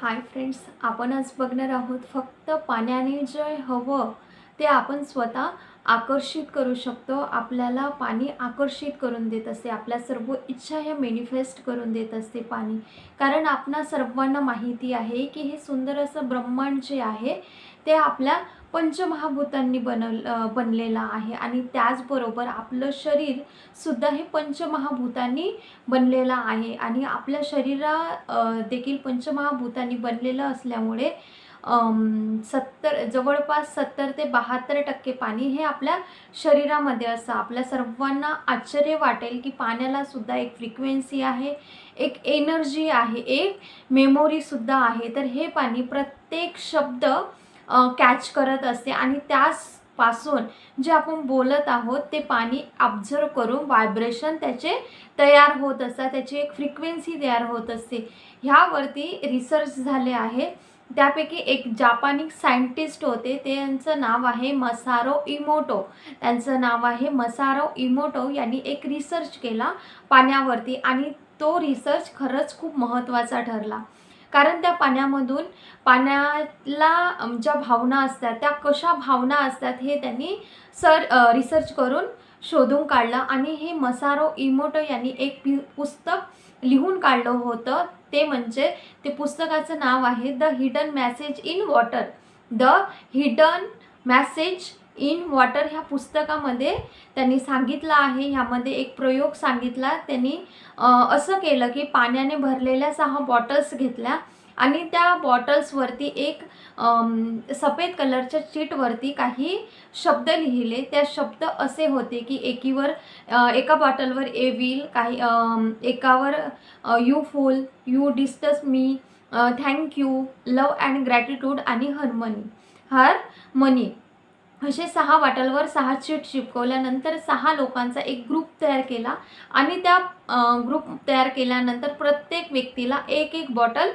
Hi friends आपण आज बघणार आहोत फक्त पाण्याने जे हवं ते आपण स्वतः आकर्षित करू शकतो. आपल्याला पाणी आकर्षित करून देत असते. आपल्या सर्व इच्छा ह्या मॅनिफेस्ट करून देत असते पाणी. कारण आपणा सर्वांना माहिती आहे की हे सुंदर असं ब्रह्मांड जे आहे ते आपल्या पंचमहाभूतांनी बनल बनलेला बनलेलं आहे. आणि त्याचबरोबर आपलं शरीर सुद्धा हे पंचमहाभूतांनी बनलेलं आहे. आणि आपल्या शरीरा देखील पंचमहाभूतांनी बनलेलं असल्यामुळे सत्तर जवळपास सत्तर ते बहात्तर टक्के पाणी हे आपल्या शरीरामध्ये असतं आपल्या सर्वांना आश्चर्य वाटेल की पाण्याला सुद्धा एक फ्रिक्वेन्सी आहे एक एनर्जी आहे एक मेमोरीसुद्धा आहे. तर हे पाणी प्रत्येक शब्द कॅच करत असते. आणि त्याचपासून जे आपण बोलत आहोत ते पाणी ऑब्झर्व करून व्हायब्रेशन त्याचे तयार होत असतात. त्याची एक फ्रिक्वेन्सी तयार होत असते. ह्यावरती रिसर्च झाले आहे. त्यापैकी एक जापानिक सायंटिस्ट होते. त्यांचं नाव आहे मसारो इमोटो. त्यांचं नाव आहे मसारो इमोटो. यांनी एक रिसर्च केला पाण्यावरती. आणि तो रिसर्च खरंच खूप महत्त्वाचा ठरला. कारण त्या पाण्यामधून पाण्याला ज्या भावना असतात त्या कशा भावना असतात हे त्यांनी सर रिसर्च करून शोधून काढलं आणि हे मसारो इमोटो यांनी एक पि पुस्तक लिहून काढलं होतं. ते म्हणजे ते पुस्तकाचं नाव आहे the hidden message in water the hidden message in water ह्या पुस्तकामध्ये त्यांनी सांगितलं आहे. ह्यामध्ये एक प्रयोग सांगितला. त्यांनी असं केलं की पाण्याने भरलेल्या सहा बॉटल्स घेतल्या आणि त्या बॉटल्सवरती एक सफेद कलरच्या चीटवरती काही शब्द लिहिले. त्या शब्द असे होते की एकीवर एका बॉटलवर ए विल काही एकावर you full you डिस्टस me thank you love and gratitude आणि हरमनी हर मनी असे सहा वाटलवर सहा शीट चिपकवल्यानंतर सहा लोकांचा एक ग्रुप तयार केला. आणि त्या ग्रुप तयार केल्यानंतर प्रत्येक व्यक्तीला एक एक बॉटल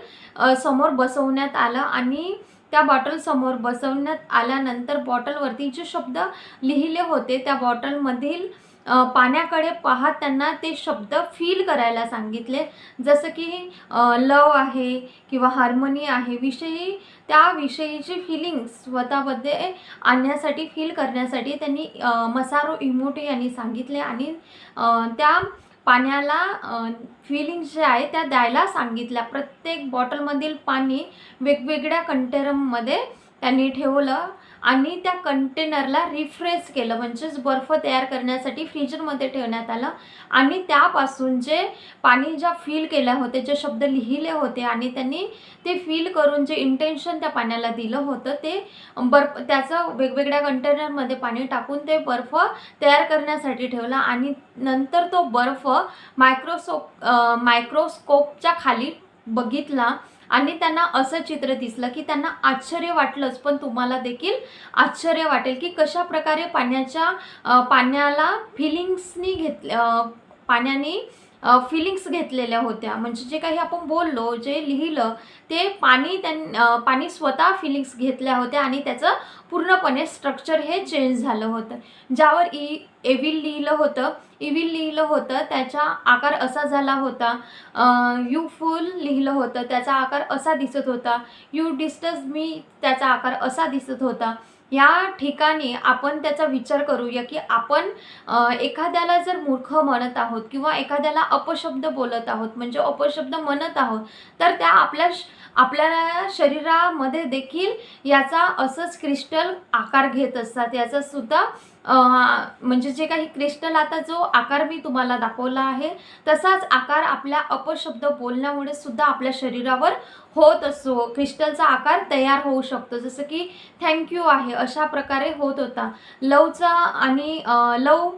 समोर बसवण्यात आलं. आणि त्या बॉटल समोर बसवण्यात आल्यानंतर बॉटलवरती जे शब्द लिहिले होते त्या बॉटलमधील पाण्याकडे पाहत त्यांना ते शब्द फील करायला सांगितले. जसं की लव आहे किंवा हार्मनी आहे विषयी त्या विषयीची फिलिंग स्वतःमध्ये आणण्यासाठी फील करण्यासाठी त्यांनी मसारो इमोटे यांनी सांगितले आणि त्या पाण्याला फिलिंग्स जे आहे त्या द्यायला सांगितल्या. प्रत्येक बॉटलमधील पाणी वेगवेगळ्या कंटेरममध्ये त्यांनी ठेवलं. आणि त्या कंटेनरला रिफ्रेश केलं. म्हणजेच बर्फ तयार करण्यासाठी फ्रीजरमध्ये ठेवण्यात आलं. आणि त्यापासून जे पाणी ज्या फील केल्या होते जे शब्द लिहिले होते आणि त्यांनी ते फील करून जे इंटेन्शन त्या पाण्याला दिलं होतं ते बर्फ त्याचं वेगवेगळ्या कंटेनरमध्ये पाणी टाकून ते बर्फ तयार करण्यासाठी ठेवला. आणि नंतर तो बर्फ मायक्रोसो मायक्रोस्कोपच्या खाली बघितला. आणि त्यांना असं चित्र दिसलं की त्यांना आश्चर्य वाटलंच. पण तुम्हाला देखील आश्चर्य वाटेल की कशा प्रकारे पाण्याच्या पाण्याला फिलिंग्सनी घेतल्या पाण्याने फिलिंग्स घेतलेल्या होत्या. म्हणजे जे काही आपण बोललो जे लिहिलं ते पाणी त्यां पाणी स्वतः फिलिंग्स घेतल्या होत्या आणि त्याचं पूर्णपणे स्ट्रक्चर हे चेंज झालं होतं. ज्यावर e, ई एविल लिहिलं होतं इविल लिहिलं होतं त्याचा आकार असा झाला होता. यू फुल लिहिलं होतं त्याचा आकार असा दिसत होता. यू डिस्टन्स मी त्याचा आकार असा दिसत होता. या ठिकाणी आपण त्याचा विचार करूया की आपण एखाद्याला जर मूर्ख म्हणत आहोत किंवा एखाद्याला अपशब्द बोलत आहोत म्हणजे अपशब्द म्हणत आहोत तर त्या आपल्या श- आपल्या शरीरामध्ये देखील याचा असंच क्रिस्टल आकार घेत असतात. याचा सुद्धा म्हणजे जे काही क्रिस्टल आता जो आकार मी तुम्हाला दाखवला आहे तसाच आकार आपल्या अपशब्द बोलण्यामुळे सुद्धा आपल्या शरीरावर होत असतो. क्रिस्टलचा आकार तयार होऊ शकतो. जसं की थँक्यू आहे अशा प्रकारे होत होता. लवचा आणि love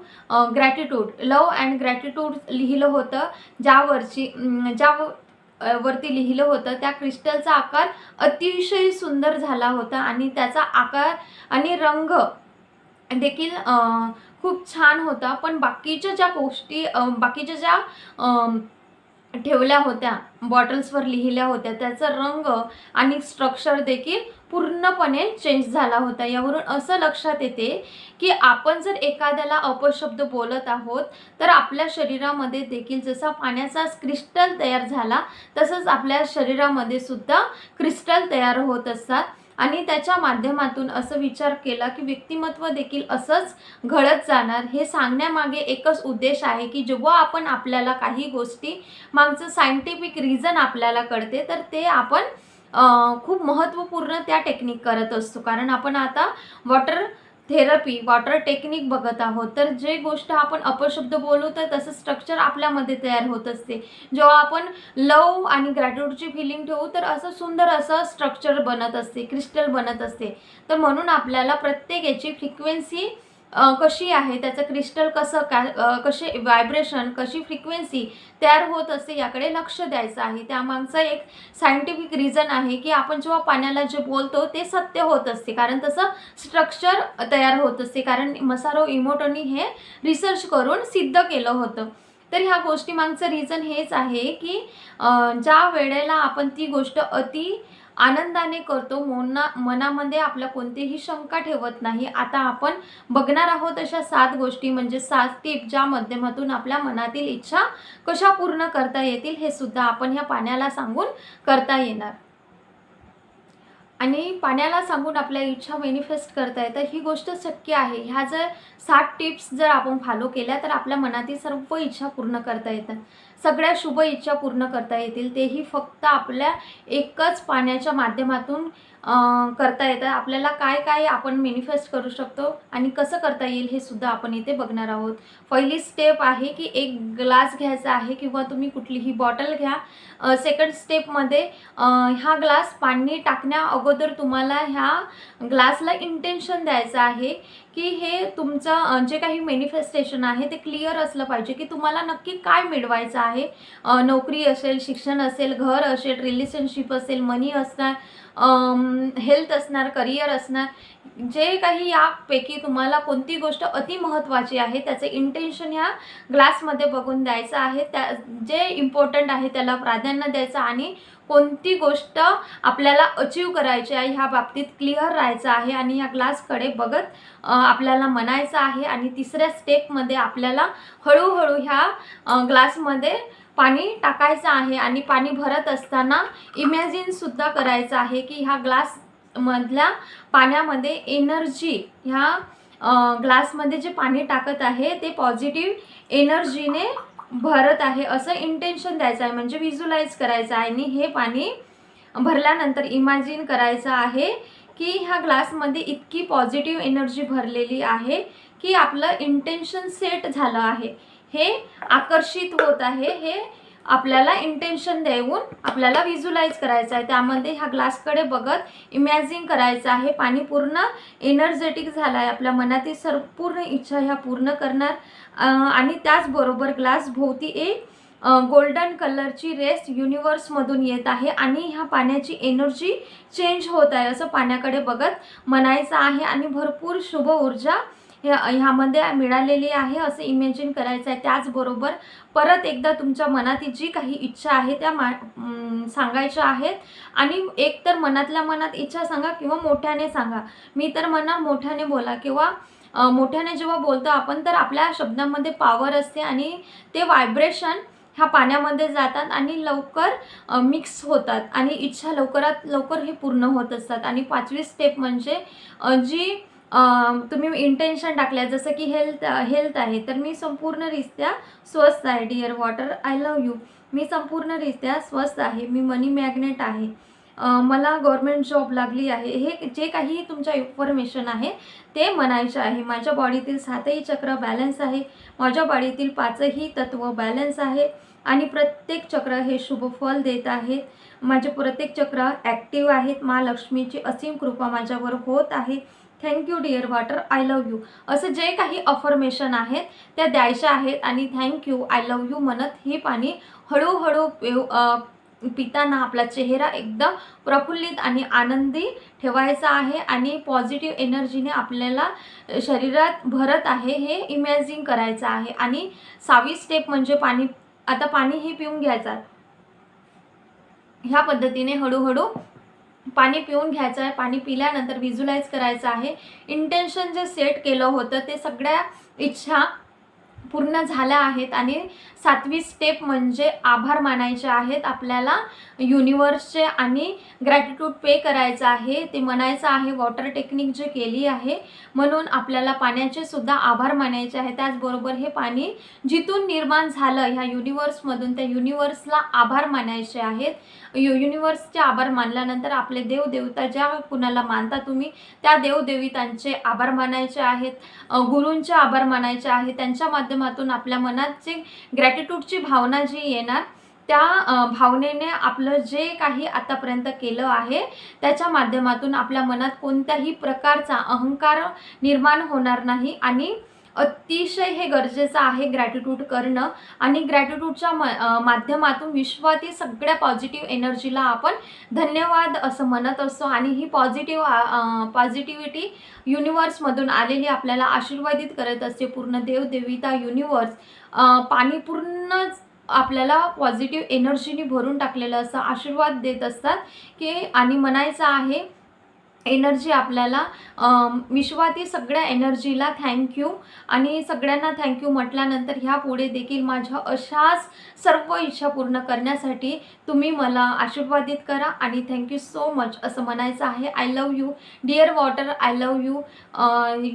gratitude love and gratitude लिहिलं होतं. ज्यावरची ज्या वरती लिहिलं होतं. त्या क्रिस्टलचा आकार अतिशय सुंदर झाला होता आणि त्याचा आकार आणि रंग देखील खूप छान होता. पण बाकीच्या ज्या गोष्टी बाकीच्या ज्या ठेवल्या होत्या बॉटल्सवर लिहिल्या होत्या त्याचा रंग आणि स्ट्रक्चर देखील पूर्णपणे चेंज झाला होता. यावरून असं लक्षात येते की आपण जर एखाद्याला अपशब्द बोलत आहोत तर आपल्या शरीरामध्ये देखील जसा पाण्याचा क्रिस्टल तयार झाला तसंच आपल्या शरीरामध्ये सुद्धा क्रिस्टल तयार होत असतात. आणि त्याच्या माध्यमातून असं विचार केला की व्यक्तिमत्व देखील असंच घडत जाणार. हे सांगण्यामागे एकच उद्देश आहे की जेव्हा आपण आपल्याला काही गोष्टी मागचं सायंटिफिक रिझन आपल्याला कळते तर ते आपण खूप महत्त्वपूर्ण त्या टेक्निक करत असतो. कारण आपण आता वॉटर थेरपी वॉटर टेक्निक बघत आहोत. तर जे गोष्ट आपण अपशब्द बोलू तर तसं स्ट्रक्चर आपल्यामध्ये तयार होत असते. जेव्हा आपण लव आणि ग्रॅटिट्यूडची फिलिंग ठेवू तर असं सुंदर असं स्ट्रक्चर बनत असते क्रिस्टल बनत असते. तर म्हणून आपल्याला प्रत्येक याची फ्रिक्वेन्सी कशी आहे त्याचं क्रिस्टल कसं का कसे व्हायब्रेशन कशी फ्रिक्वेन्सी तयार होत असते याकडे लक्ष द्यायचं आहे. त्यामागचं एक सायंटिफिक रिझन आहे की आपण जेव्हा पाण्याला जे बोलतो ते सत्य होत असते. कारण तसं स्ट्रक्चर तयार होत असते. कारण मसारो इमोटोनी हे रिसर्च करून सिद्ध केलं होतं. तर ह्या गोष्टीमागचं रिझन हेच आहे की ज्या वेळेला आपण ती गोष्ट अति आनंदाने करतो मोना मनामध्ये आपल्या कोणतीही शंका ठेवत नाही. आता आपण बघणार आहोत अशा सात गोष्टी म्हणजे सात टिप ज्या माध्यमातून आपल्या मनातील इच्छा कशा पूर्ण करता येतील हे सुद्धा आपण ह्या पाण्याला सांगून करता येणार. आणि पाण्याला सांगून आपल्या इच्छा मॅनिफेस्ट करता येतं ही गोष्ट शक्य आहे. ह्या जर सात टिप्स जर आपण फॉलो केल्या तर आपल्या मनातील सर्व इच्छा पूर्ण करता येतात. सगळ्या शुभ इच्छा पूर्ण करता येतील. तेही फक्त आपल्या एकच पाण्याच्या माध्यमातून करता येतं. आपल्याला काय काय आपण मॅनिफेस्ट करू शकतो आणि कसं करता येईल हे सुद्धा आपण इथे बघणार आहोत. पहिली स्टेप आहे की एक ग्लास घ्यायचा आहे किंवा तुम्ही कुठलीही बॉटल घ्या. सेकंड स्टेपमध्ये ह्या ग्लास पाणी टाकण्या अगोदर तुम्हाला ह्या ग्लासला इंटेन्शन द्यायचं आहे. की हे तुमचं जे काही मॅनिफेस्टेशन आहे ते क्लिअर असलं पाहिजे की तुम्हाला नक्की काय मिळवायचं आहे. नोकरी असेल शिक्षण असेल घर असेल रिलेशनशिप असेल मनी असणार हेल्थ असणार करिअर असणार जे काही यापैकी तुम्हाला कोणती गोष्ट अति महत्त्वाची आहे त्याचं इंटेन्शन ह्या ग्लासमध्ये बघून द्यायचं आहे. त्या जे इम्पॉर्टंट आहे त्याला प्राधान्य द्यायचं आणि कोणती गोष्ट आपल्याला अचीव करायची आहे ह्या बाबतीत क्लिअर राहायचं आहे आणि ह्या ग्लासकडे बघत आपल्याला म्हणायचं आहे आणि तिसऱ्या स्टेपमध्ये आपल्याला हळूहळू ह्या ग्लासमध्ये पाणी टाकायचं आहे आणि पाणी भरत असताना इमॅजिनसुद्धा करायचं आहे की ह्या ग्लासमधल्या पाण्यामध्ये एनर्जी ह्या ग्लासमध्ये जे पाणी टाकत आहे ते पॉझिटिव्ह एनर्जीने भरत आहे असं इंटेन्शन द्यायचं आहे म्हणजे व्हिज्युलाइज करायचं आहे. आणि हे पाणी भरल्यानंतर इमॅजिन करायचं आहे की ह्या ग्लासमध्ये इतकी पॉझिटिव्ह एनर्जी भरलेली आहे की आपलं इंटेन्शन सेट झालं आहे. हे आकर्षित होत आहे हे आपल्याला इंटेन्शन देऊन आपल्याला व्हिज्युलाइज करायचं आहे. त्यामध्ये ह्या ग्लासकडे बघत इमॅजिन करायचं आहे. पाणी पूर्ण एनर्जेटिक झालं आहे आपल्या मनातील संपूर्ण इच्छा ह्या पूर्ण करणार. आणि त्याचबरोबर ग्लास भोवती एक गोल्डन कलरची रेस युनिवर्समधून येत आहे. आणि ह्या पाण्याची एनर्जी चेंज होत आहे. असं पाण्याकडे बघत म्हणायचं आहे. आणि भरपूर शुभ ऊर्जा ह्या ह्यामध्ये मिळालेली आहे असं इमॅजिन करायचं आहे. त्याचबरोबर परत एकदा तुमच्या मनातील जी काही इच्छा आहे त्या मा सांगायच्या आहेत. आणि एक तर मनातल्या मनात इच्छा सांगा किंवा मोठ्याने सांगा. मी तर म्हणणार मोठ्याने बोला किंवा मोठ्याने जेव्हा बोलतो आपण तर आपल्या शब्दामध्ये पॉवर असते आणि ते व्हायब्रेशन ह्या पाण्यामध्ये जातात आणि लवकर मिक्स होतात. आणि इच्छा लवकरात लवकर हे पूर्ण होत असतात. आणि पाचवी स्टेप म्हणजे जी तुम्ही इंटेन्शन टाकल्या. जसं की हेल्थ हेल्थ आहे तर मी संपूर्णरित्या स्वस्थ आहे. Dear water I love you मी संपूर्णरित्या स्वस्थ आहे. मी मनी मॅग्नेट आहे. मला गव्हर्मेंट जॉब लागली आहे. हे जे काही तुमच्या इन्फॉर्मेशन आहे ते म्हणायचे आहे. माझ्या बॉडीतील सातही चक्र बॅलन्स आहे. माझ्या बॉडीतील पाचही तत्व बॅलन्स आहे. आणि प्रत्येक चक्र हे शुभ फल देत आहेत माझे प्रत्येक चक्र ॲक्टिव्ह आहेत. महालक्ष्मीची असीम कृपा माझ्यावर होत आहे. Thank you dear water I love you असं जे काही अफर्मेशन आहेत त्या द्यायच्या आहेत आणि थँक्यू आय लव यू म्हणत हे पाणी हळूहळू पिऊ पिताना आपला चेहरा एकदम प्रफुल्लित आणि आनंदी ठेवायचा आहे आणि पॉझिटिव्ह एनर्जीने आपल्याला शरीरात भरत आहे हे इमॅजिन करायचं आहे. आणि सहावी स्टेप म्हणजे पाणी आता पाणी हे पिऊन घ्यायचं ह्या पद्धतीने हळूहळू पाणी पिऊन घ्यायचं आहे पाणी पिल्यानंतर व्हिज्युलाइज करायचं आहे. इंटेन्शन जे सेट केलं होतं ते सगळ्या इच्छा पूर्ण झाल्या आहेत आणि सातवी स्टेप म्हणजे आभार मानायचे आहेत. आपल्याला युनिवर्सचे आणि ग्रॅटिट्यूड पे करायचं आहे. ते म्हणायचं आहे वॉटर टेक्निक जे केली आहे म्हणून आपल्याला पाण्याचे सुद्धा आभार मानायचे आहे. त्याचबरोबर हे पाणी जिथून निर्माण झालं ह्या युनिवर्समधून त्या युनिवर्सला आभार मानायचे आहेत. यु युनिवर्सचे आभार मानल्यानंतर आपले देवदेवता ज्या कुणाला मानता तुम्ही त्या देवदेवितांचे आभार मानायचे आहेत. गुरूंचे आभार मानायचे आहेत. त्यांच्या माध्यमातून आपल्या मनात जे ग्रॅटिट्यूडची भावना जी येणार त्या भावनेने आपलं जे काही आतापर्यंत केलं आहे त्याच्या माध्यमातून आपल्या मनात कोणत्याही प्रकारचा अहंकार निर्माण होणार नाही आणि अतिशय हे गरजेचं आहे ग्रॅटिट्यूड करणं. आणि ग्रॅटिट्यूडच्या म माध्यमातून विश्वातील सगळ्या पॉझिटिव्ह एनर्जीला आपण धन्यवाद असं म्हणत असतो. आणि ही पॉझिटिव्ह पॉझिटिव्हिटी युनिवर्समधून आलेली आपल्याला आशीर्वादित करत असते. पूर्ण देवदेविता युनिवर्स पाणी पूर्णच आपल्याला पॉझिटिव्ह एनर्जीने भरून टाकलेलं असं आशीर्वाद देत असतात की आणि म्हणायचं आहे एनर्जी आपल्याला विश्वातील सगळ्या एनर्जीला थँक्यू आणि सगळ्यांना थँक्यू म्हटल्यानंतर ह्या पुढे देखील माझ्या अशाच सर्व इच्छा पूर्ण करण्यासाठी तुम्ही मला आशीर्वादित करा. आणि थँक्यू सो मच असं म्हणायचं आहे. I love you dear water I love you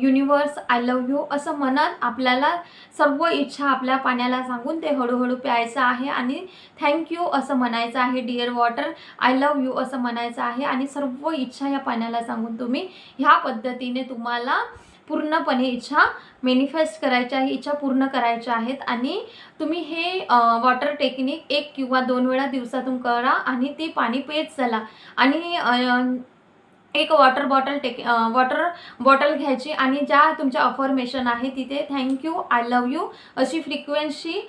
universe I love you असं म्हणत आपल्याला सर्व इच्छा आपल्या पाण्याला सांगून ते हळूहळू प्यायचं आहे. आणि थँक्यू असं म्हणायचं आहे. Dear water I love you असं म्हणायचं आहे. आणि सर्व इच्छा या पाण्याला सांगून तुम्ही ह्या पद्धतीने तुम्हाला पूर्णपणे इच्छा मॅनिफेस्ट करायच्या आहे इच्छा पूर्ण करायच्या आहेत. आणि तुम्ही हे वॉटर टेक्निक एक किंवा दोन वेळा दिवसातून करा आणि ते पाणी पेत चला. आणि एक water bottle take water bottle घ्यायची आणि ज्या तुमच्या अफर्मेशन आहे तिथे thank you I love you अशी फ्रिक्वेन्सी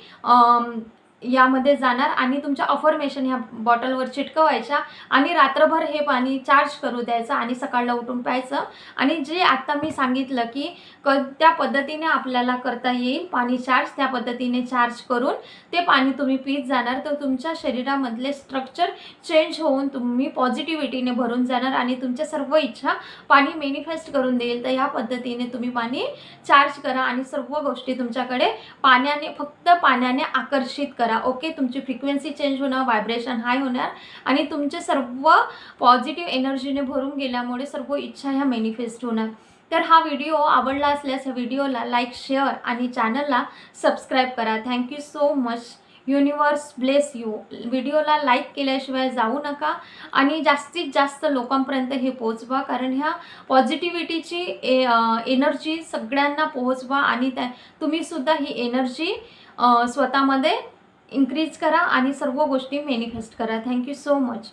यामध्ये जाणार आणि तुमच्या अफर्मेशन ह्या बॉटलवर चिटकवायच्या आणि रात्रभर हे पाणी चार्ज करू द्यायचं आणि सकाळला उठून प्यायचं. आणि जे आत्ता मी सांगितलं की क त्या पद्धतीने आपल्याला करता येईल पाणी चार्ज त्या पद्धतीने चार्ज करून ते पाणी तुम्ही पीत जाणार. तर तुमच्या शरीरामधले स्ट्रक्चर चेंज होऊन तुम्ही पॉझिटिव्हिटीने भरून जाणार आणि तुमच्या सर्व इच्छा पाणी मेनिफेस्ट करून देईल. तर ह्या पद्धतीने तुम्ही पाणी चार्ज करा आणि सर्व गोष्टी तुमच्याकडे पाण्याने फक्त पाण्याने आकर्षित करा. ओके तुमची फ्रिक्वेन्सी चेंज होणार व्हायब्रेशन हाय होणार आणि तुमचे सर्व पॉझिटिव्ह एनर्जीने भरून गेल्यामुळे सर्व इच्छा ह्या मॅनिफेस्ट होणार. तर हा व्हिडिओ आवडला असल्यास ह्या व्हिडिओला लाईक शेअर आणि चॅनलला सबस्क्राईब करा. Thank you so much universe bless you व्हिडिओला लाईक केल्याशिवाय जाऊ नका आणि जास्तीत जास्त लोकांपर्यंत हे पोहोचवा कारण ह्या पॉझिटिव्हिटीची ए एनर्जी सगळ्यांना पोहोचवा आणि त्या तुम्हीसुद्धा ही एनर्जी स्वतःमध्ये इन्क्रीज करा आणि सर्व गोष्टी मेनिफेस्ट करा. Thank you so much